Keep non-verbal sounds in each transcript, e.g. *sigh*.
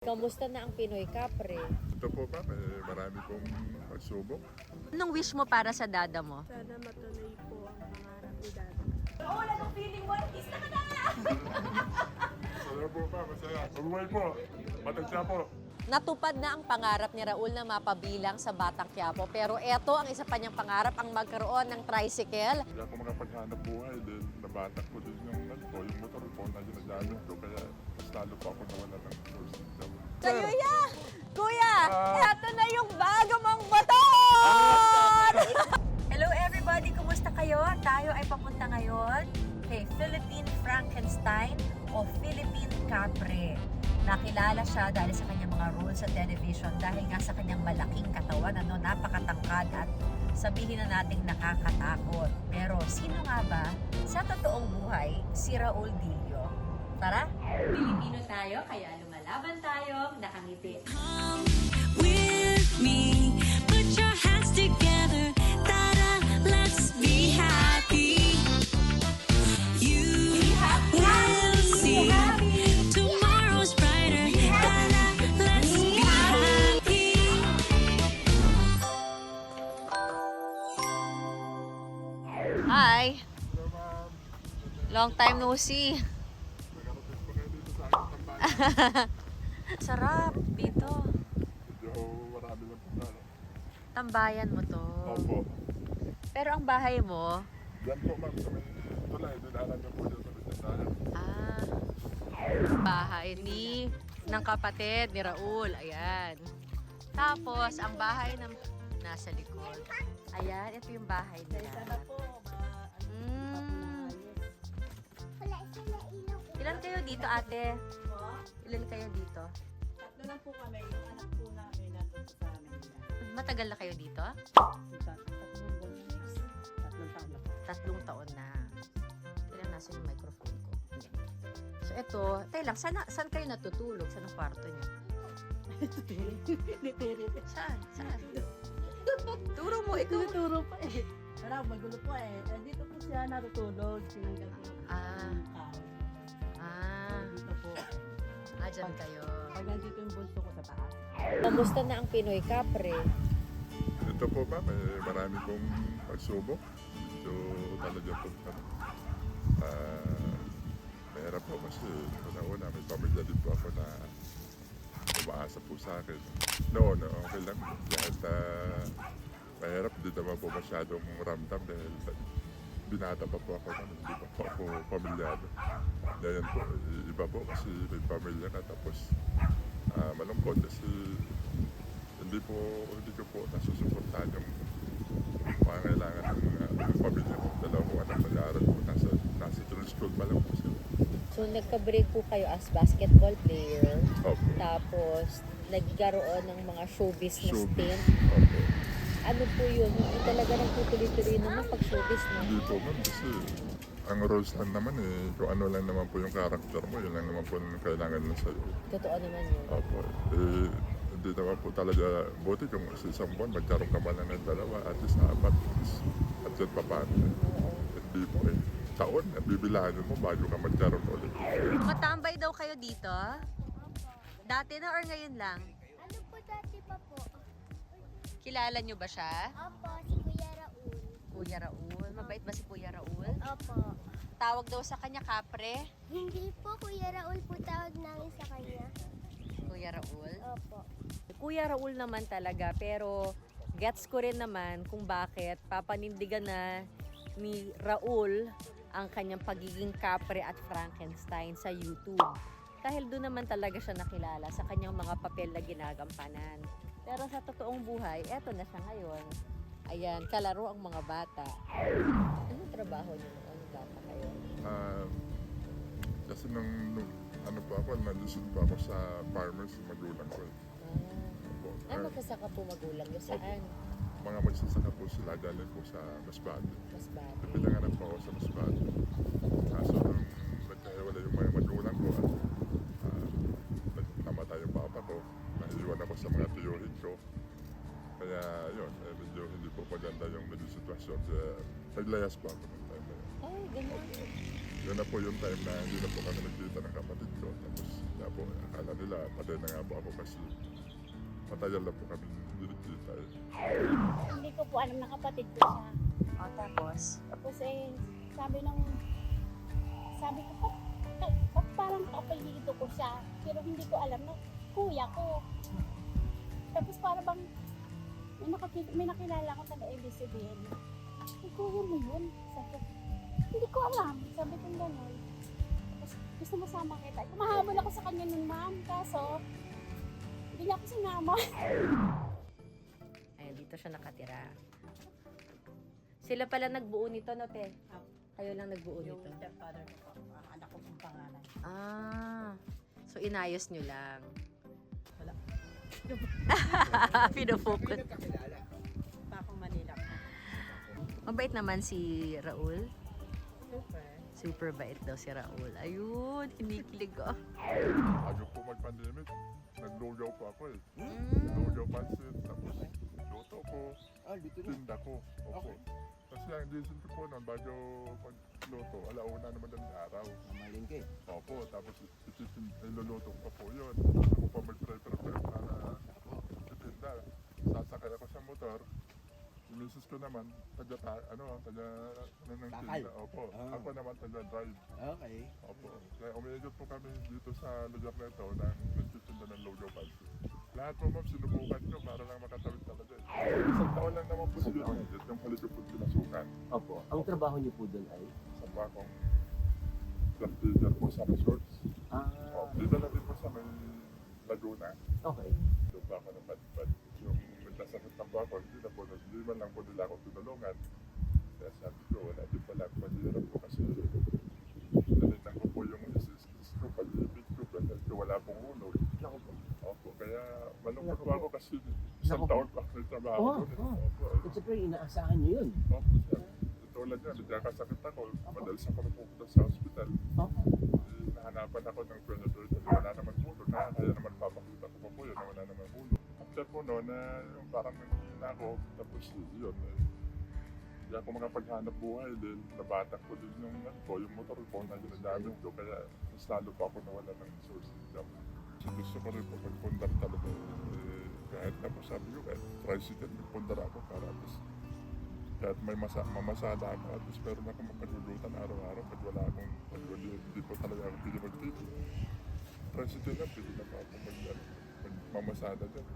Kamusta na ang Pinoy Capre? Ito po ba, may marami pong pagsubok. Anong wish mo para sa dada mo? Sana matuloy po ang pangarap ni Dada. Ano po ba, masaya. Mabuhay po. Matagsa po. Natupad na ang pangarap ni Raul na mapabilang sa Batang Quiapo. Pero eto ang isa pa niyang pangarap, ang magkaroon ng tricycle. Hindi ako makapaghanap buhay din. Nabatak ko din po, yung motor po na ginagamit ko. Kaya mas lalo pa ako nawala ng source income. Kuya! Kuya! Ah. eto na yung bago mong motor! *laughs* Hello everybody! Kumusta kayo? Tayo ay papunta ngayon kay Philippine Frankenstein o Philippine Capre. Nakilala siya dahil sa kanyang mga roles sa television dahil nga sa kanyang malaking katawan, ano, napakatangkad at sabihin na nating nakakatakot. Pero sino nga ba sa totoong buhay si Raul Dillo? Tara! Pilipino tayo, kaya lumalaban tayo, nakangiti. Long time no see. *laughs* Sarap dito. Medyo marami. Tambayan mo to. Opo. Pero ang bahay mo, Yan po ma'am, sa may tulay. Dinaanan niyo po dyan sa may tindahan. ah, bahay ni ng kapatid ni Raul. Ayan. Tapos, ang bahay ng nasa likod. Ayan, ito yung bahay nila. Ilan kayo dito, ate? Ilan kayo dito? Tatlo lang po kami, yung anak po namin nandun sa Manila. Matagal na kayo dito? Tatlong taon na po. tatlong taon na. Ilan nasa yung microphone ko? So ito, tayo lang, saan, saan kayo natutulog? Saan ang kwarto niyo? *laughs* Saan? Saan? Turo mo, ikaw. Tinuturo pa eh. Wala, magulo po eh. Eh, Dito po siya natutulog. Tinanggal po ah, dyan kayo. Pag nandito yung bunso ko sa taas. Kamusta na ang Pinoy Capre? Ito po ba, may marami pong pagsubok. So talaga po, ah, mahirap po kasi una-una may pamilya din po ako na umaasa po sa akin. Noon, okay lang. Kahit uh, mahirap, hindi naman po masyadong ramdam dahil binata pa po ako noon, hindi pa po ako pamilyado. Ngayon po, iba po kasi may pamilya na tapos ah, malungkot kasi hindi po, hindi ko po nasusuportahan yung pangailangan ng uh, pamilya ko. Dalawang anak nag-aaral po, nasa, nasa junior school pa lang po sila. So nagka-break po kayo as basketball player. Opo. Tapos nagkaroon ng mga showbiz na stint. Opo. Ano po yun? Yung talaga nang tutuloy-tuloy naman pag showbiz no? Hindi po ma'am kasi ang roles lang naman eh, kung ano lang naman po yung character mo, yun lang naman po yung kailangan na sa'yo. Totoo naman yun. Opo. Eh, hindi naman po talaga, buti kung sa isang buwan, magkaroon ka man lang ng dalawa, at least apat, at yan pa paano. Oo. Hindi po eh. Taon, bibilahan mo bago ka magkaroon ulit. Matambay daw kayo dito? Dati na or ngayon lang? Ano po dati pa po? Kilala nyo ba siya? Opo, si Kuya Raul. Kuya Raul. Mabait ba si Kuya Raul? Opo. Tawag daw sa kanya kapre. Hindi po Kuya Raul po tawag namin sa kanya. Kuya Raul. Opo. Kuya Raul naman talaga pero gets ko rin naman kung bakit papanindigan na ni Raul ang kanyang pagiging kapre at Frankenstein sa YouTube. Dahil doon naman talaga siya nakilala sa kanyang mga papel na ginagampanan. Pero sa totoong buhay, eto na siya ngayon. Ayan, kalaro ang mga bata. Anong trabaho niyo noon bata kayo? Ah, kasi nung, nung ano po ako, nalusod po ako sa farmers, magulang ko. Ah, Opo. ay, Ah, magkasaka po magulang niyo. Saan? mga magsasaka po sila galing po sa Masbate. Mas bata. Pinanganak po ako sa Masbate. Kaso nung nagkaiwala yung mga magulang ko at ah, nag- namatay yung papa ko, naiwan ako sa mga tiyuhin ko. Kaya yun, eh, medyo hindi po maganda yung medyo sitwasyon. Kaya naglayas po ako ng time na yun. Ay, ganun. Yun na po yung time na hindi na po kami nagkita ng kapatid ko. Tapos po, akala nila patay na nga po ako kasi matagal na po kami nilikita eh. Hindi ko po alam na kapatid ko siya. O, tapos? Tapos eh, sabi ng, sabi ko, ba't, ba't parang kapalido ko siya? Pero hindi ko alam na kuya ko. Tapos para bang, may, nakakita, may nakilala ko taga ABCBN. Ay, kuya mo yun? Sabi ko, hindi ko alam. Sabi ko gano'n. Tapos gusto mo sama kita. Kumahabol ako sa kanya nun, ma'am. Kaso, hindi niya ako sinama. Ayun, dito siya nakatira. Sila pala nagbuo nito, no, te? Kayo lang nagbuo Yung nito. stepfather ko po, ang anak ko pong pangalan. Ah, so inayos nyo lang. *laughs* Wala. Pinufukot. Pa akong Manila. Mabait naman si Raul. Super. Super bait daw si Raul. Ayun, kinikilig oh. Bago po mag-pandemic, naglugaw po ako eh. Mm. Lugaw pansit, tapos luto ko, Ah, dito na. tinda ko. Opo. Kasi ang gising ko po nun, bago magluto, alauna naman ng araw. Mamalingke. Opo, tapos ititin, niluluto ko po yun. Ako pa mag-prepare para itinda. Sasakay ako sa motor. Yung misis ko naman, taga, ta- ano, taga, ano ng tinda. Opo, Ah. ako naman taga drive. Okay. Opo. Kaya umiikot po kami dito sa lugar na ito na nagtitinda ng logo pansit. Lahat po ma'am, sinubukan ko para lang makatawid talaga. eh. Isang taon lang naman po. Ito yung palit ko po pinasukan. Opo. Ang trabaho niyo po doon ay? Sa bakong club teacher po sa resorts. Ah, Oh, dito na din po sa may Laguna. okay. Doon pa ako napadpad. Yung nagkasakit na po ako, hindi na po, hindi man lang po nila ako tinulungan. Kaya sabi ko, wala din pala ako mahirap po kasi nalitan ko po yung assistance ko, pag-ibig ko, kasi wala pong ulo. Naku po. Opo, kaya malungkot po po. ako kasi isang Naku po. taon pa ako nagtrabaho Oo, doon. eh. oo. Opo, At siyempre, inaasahan niyo yun. opo, sir. Tulad niya, nagkakasakit ako, madalas ako napupunta sa hospital. Opo. Eh, nahanapan ako ng predator kasi wala naman ulo na, kaya naman papakita ko pa po yun na wala naman ulo. After po no, na yung parang nangyina ako, tapos yun, eh, hindi ako makapaghanap buhay din, nabatak ko din yung, ano ko, yung motor ko na ginagamit ko, kaya mas lalo pa ako nawala ng source income. So gusto ko rin po magpundar talaga. Eh, kahit tapos sabi ko, kahit tricycle, magpundar ako para at least kahit may masa, mamasada ako, at least meron ako mapaglulutan araw-araw pag wala akong, pag wala, hindi po talaga ako pili magtiti. Tricycle lang, pili na ako mag, ano, mag, mamasada dyan.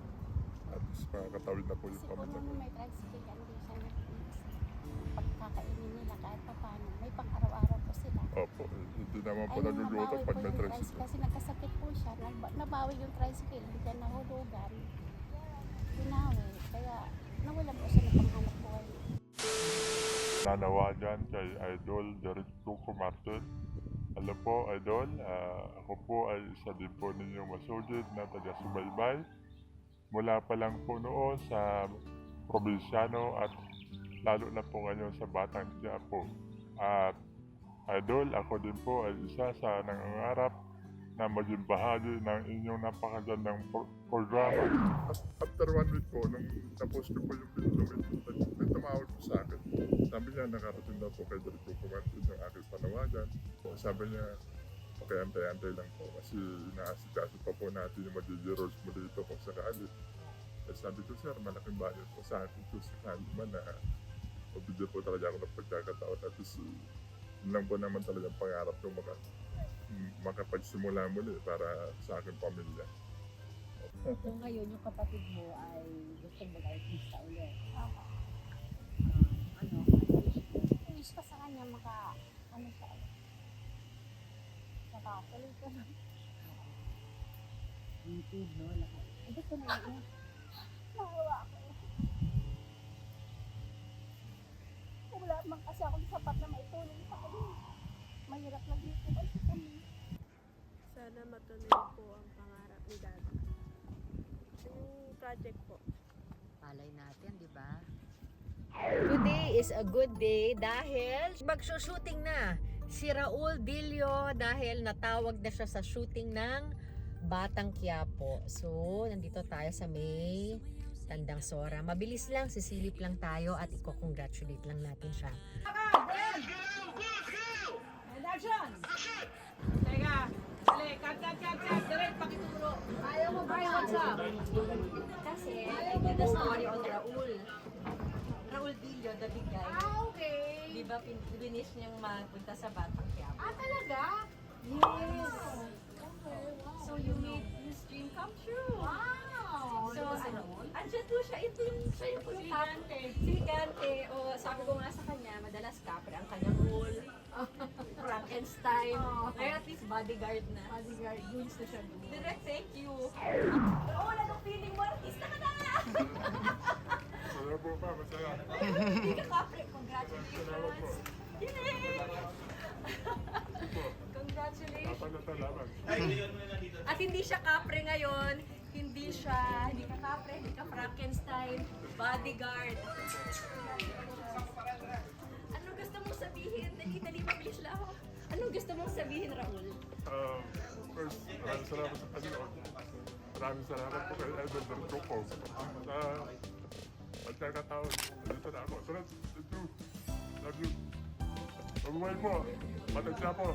At least makakatawid na po yung Siguro pamilya ko. nung may tricycle, ano din siya na pagkakainin nila kahit pa paano. May pang-araw-araw po sila. Opo, eh, hindi naman po nabawi pag may tricycle. Kasi nagkasakit po siya. Nab- nabawi yung tricycle. Hindi siya nahulugan. Binawi. Kaya nawalan po siya ng panghanap buhay. Nanawa dyan kay Idol Tuco Martin. Alam po, Idol, ah, ako po ay isa din po ninyong masugid na taga-subaybay. Mula pa lang po noon sa probinsyano at lalo na po ngayon sa Batang Quiapo. At Idol, ako din po ay isa sa nangangarap na maging bahagi ng inyong napakagandang pro- programa. After one week po, nung tapos ko po yung pinulungin, may tumawag po sa akin. Sabi niya, nakarating daw po kay Director Kumantin yung aking panawagan. So, sabi niya, okay, antay-antay lang po kasi inaasikaso pa po natin yung magiging roles mo dito kung sakali. Eh, sabi ko, sir, malaking bayad po sa akin kung sakali man na mabigyan po talaga ako ng pagkakataon at least yun lang po naman talaga ang pangarap ko maka, m- makapagsimula muli para sa aking pamilya. So ngayon, yung kapatid mo ay gusto mag-artista ulit. Ako. Ah, ano? Wish ko sa kanya maka, ano siya, nakatuloy ko na. YouTube, no? Lahat. Ay, ba't ka naiiyak? Nahawa ako. Wala man kasi akong sapat na maitulong sa kanya. Mahirap lang dito kasi kami. Sana matuloy po ang pangarap ni Dad. Yung project po. Palay natin, di ba? Today is a good day dahil magsushooting na si Raul Dilio dahil natawag na siya sa shooting ng Batang Quiapo. So, nandito tayo sa may Tandang Sora. Mabilis lang, sisilip lang tayo at i-congratulate lang natin siya. And action! Teka, Kasi, I did the on Raul. Raul Dillo, the big guy. Okay. Di ba, pin- finish niyang mapunta sa Batang? Ah, talaga? Yes! So, you made his dream come true. Wow! So, ano, andyan po siya. Ito yung, siya yung si Gante. Si Gante. O, sabi ko nga sa kanya, madalas kapre ang kanyang role. Frankenstein. Ngayon at least bodyguard na. Bodyguard, goods na siya doon. Direct, thank you. Oo, wala nang feeling mo. Artista ka na nga! Masaya po ba? Masaya. Hindi ka kapre. Congratulations. Yay! Congratulations. Napalata At hindi siya kapre ngayon. Hindi siya, hindi ka kapre, hindi ka Frankenstein, bodyguard. Anong gusto mong sabihin? Dali, dali, mabilis lang ako. Anong gusto mong sabihin, Raul? Um, first, maraming salamat sa Panginoon. Maraming salamat po kay Idol Berto po. Sa pagkakataon, dito na ako. Sarap, ito. Love you. Mabuhay po. Matagsa po.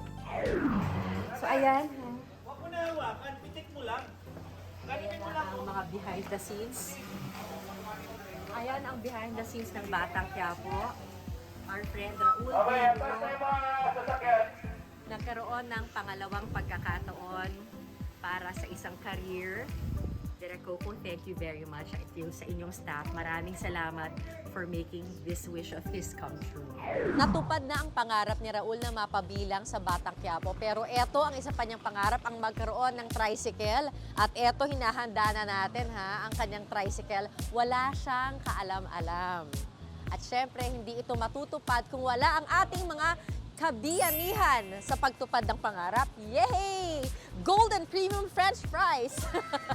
So, ayan. Huwag mo na hawakan, pitik mo lang. Ayan ang mga behind the scenes. Ayan ang behind the scenes ng Batang Quiapo. Our friend Raul Pedro nagkaroon ng pangalawang pagkakataon para sa isang career. Direk Coco, thank you very much. At yung sa inyong staff, maraming salamat for making this wish of his come true. Natupad na ang pangarap ni Raul na mapabilang sa Batang Quiapo. Pero eto ang isa pa niyang pangarap, ang magkaroon ng tricycle. At eto, hinahanda na natin ha, ang kanyang tricycle. Wala siyang kaalam-alam. At syempre, hindi ito matutupad kung wala ang ating mga kabiyanihan sa pagtupad ng pangarap. Yay! Golden Premium French Fries!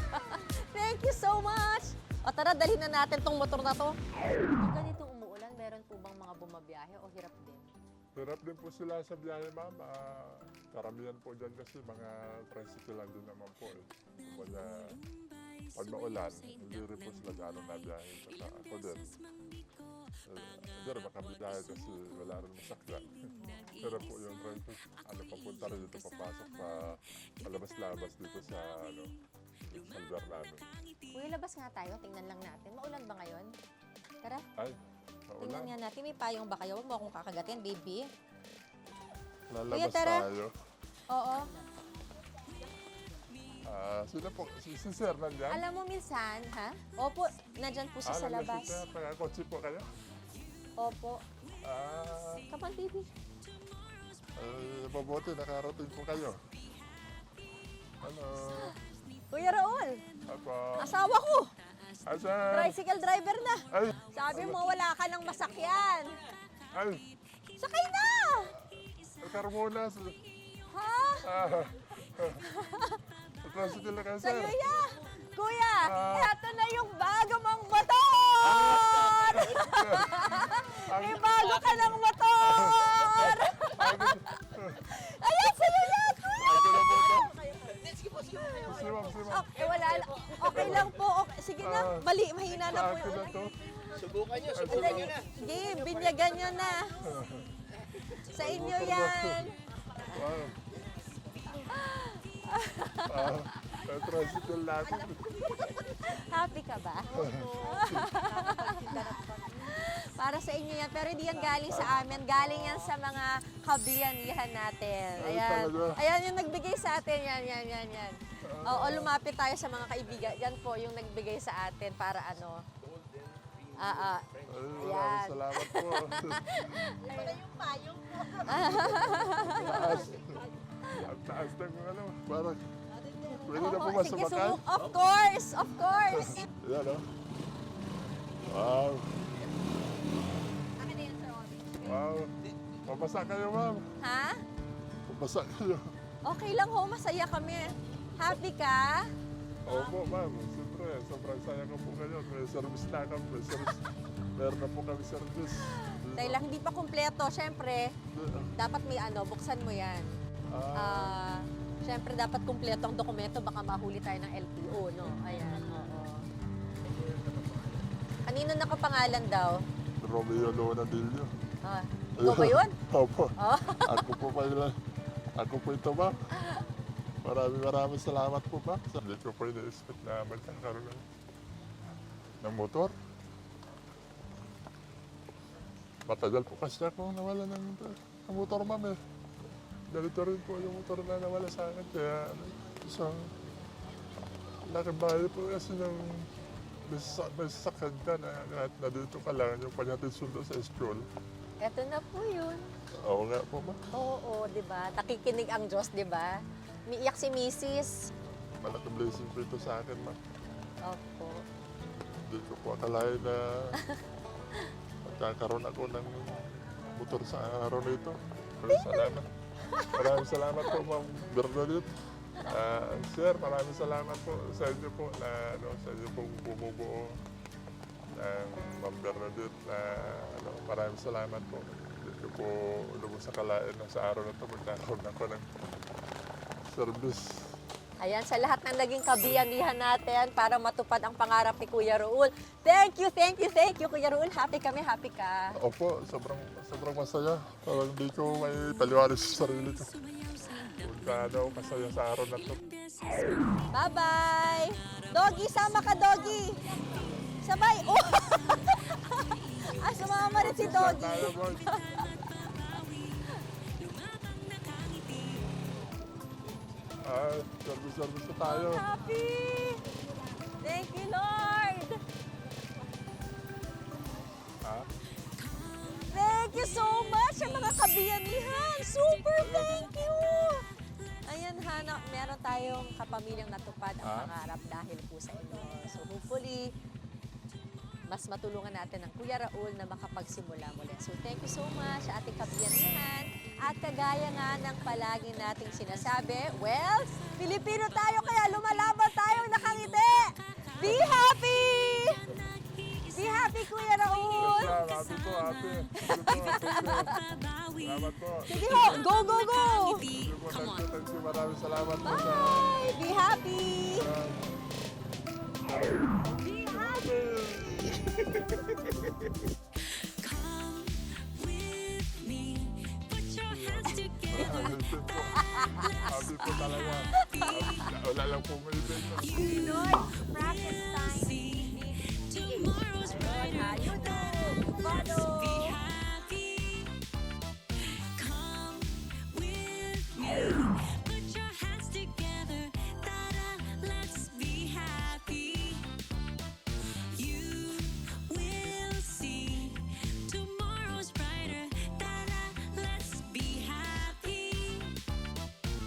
*laughs* Thank you so much! O tara, dalhin na natin tong motor na to. Pag ganitong umuulan, meron po bang mga bumabiyahe o hirap din? Hirap din po sila sa biyahe, ma'am. Ah, karamihan po dyan kasi mga tricycle lang din naman po. Eh. Kumbaga, pag maulan, hindi rin po sila gano'ng nabiyahe. Saka ako din. Eh, Hindi rin makabiyahe kasi wala rin masakyan. *laughs* *laughs* Pero po yung tricycle, ano, papunta rin dito, papasok pa palabas-labas dito sa, ano, dito sa lugar namin. Kuya, labas nga tayo. Tingnan lang natin. Maulan ba ngayon? Tara, Ay, tingnan maulan. nga natin. May payong ba kayo? Huwag mo akong kakagatin, baby. Lalabas tara. tayo. Oo. Ah, sino po? Si, si Sir nandyan? Alam mo minsan, ha? Opo, nandyan po siya sa Alam niyo labas. Si Sir, nakakotse po kayo? Opo. Ah, Kapan, baby? eh, mabuti, nakarating po kayo. Hello. Kuya Raul, Apa. asawa ko. Asan? Tricycle driver na. Ay, Sabi mo, wala ka ng masakyan. ay, Sakay na! Carmonas. Ha? Ah, *laughs* Tricycle na kayo, Sa'yo sir. ya! Kuya, Ah. eto na yung bago mong motor! *laughs* May bago ka ng motor! *laughs* Ayan, sa'yo yan, kuya! Na po ito. Si ma'am, si ma'am. Okay, wala lang. Okay lang po. Okay. Sige na, Ah. mali, mahina na po akin na to. Subukan nyo, subukan nyo na. Game, binyagan nyo na. *laughs* Sa inyo yan. Wow. Ah, tricycle natin. Happy ka ba? Para sa inyo yan. Pero hindi yan galing sa amin. Galing yan sa mga kabiyanihan natin. Ay, Ayan. Ayan yung nagbigay sa atin. Yan, yan, yan, yan. Oo, lumapit tayo sa mga kaibigan. Yan po yung nagbigay sa atin para ano. Ah, ah. Ay, maraming salamat po. *laughs* *laughs* Ang taas ng ano, parang pwede na po ba sige, sumakay? sumu- Of course, of course. *laughs* Yan o. Wow. Wow. Pabasa kayo, ma'am. ha? Pabasa kayo. Okay lang ho, masaya kami. Happy ka? Opo, ma'am. Siyempre, sobrang saya ko po kayo. May service na kami. May service. *laughs* Meron na po kami service. Dahil lang hindi pa kumpleto, syempre, dapat may ano, buksan mo yan. Ah, Ah, syempre dapat kumpleto ang dokumento, baka mahuli tayo ng LTO, no? Ayan, oo. Kanino nakapangalan daw? Romeo Lonadillo. Ah, ikaw ba yun? *laughs* Opo. Oh. Ako po pa yun. Ako po ito, ma'am. Maraming maraming salamat po ba? Hindi ko po ina-expect na magkakaroon ng, ng motor. Matagal po kasi ako nawala ng, ng motor, ma'am eh. Ganito rin po yung motor na nawala sa akin. Kaya ano, isang bahay po kasi ng may sa- may sasakyan ka na kahit na dito ka lang yung paghatid sundo sa school. Eto na po yun. Oo nga po, ma'am. Oo, di ba? Nakikinig ang Diyos, di ba? Umiiyak si Mrs. Malaking blessing po ito sa akin, ma'am. Opo. Hindi ko po akalain na *laughs* magkakaroon ako ng motor sa araw na ito. Maraming salamat. Maraming salamat po, Ma'am Bernadette. Ah, sir, maraming salamat po sa inyo po na ano, sa inyo pong bumubuo ng Ma'am Bernadette na ano, maraming salamat po. Ko po lubos sa kalain na sa araw na ito magkakaroon ako ng service. Ayan, sa lahat ng naging kabiyanihan natin para matupad ang pangarap ni Kuya Raul. Thank you, thank you, thank you, Kuya Raul. Happy kami, happy ka. Opo, sobrang sobrang masaya. Parang hindi ko may paliwanag sa sarili ko. Gaano masaya sa araw na to. Bye-bye! Doggy, sama ka, Doggy! Sabay! Oh! *laughs* ah, sumama rin si Doggy. *laughs* Ah, service-service na tayo. I'm happy! Thank you, Lord! Ha? Thank you so much sa mga kabiyanihan. Super thank you! Ayan, Hana, meron tayong kapamilyang natupad ang Ah? pangarap dahil po sa inyo. So hopefully, mas matulungan natin ang Kuya Raul na makapagsimula muli. So thank you so much sa ating kabiyanihan. At kagaya nga ng palagi nating sinasabi, well, Pilipino tayo kaya lumalaban tayong nakangiti! Be happy! Be happy, Kuya Raul! Happy po. Salamat po. Sige ho, go, go, go! Thank you. Maraming salamat po. Bye! Be happy! Be Happy po talaga. Wala lang po may event. Lord, Frankenstein. See tomorrow's brighter. How you do? Bado!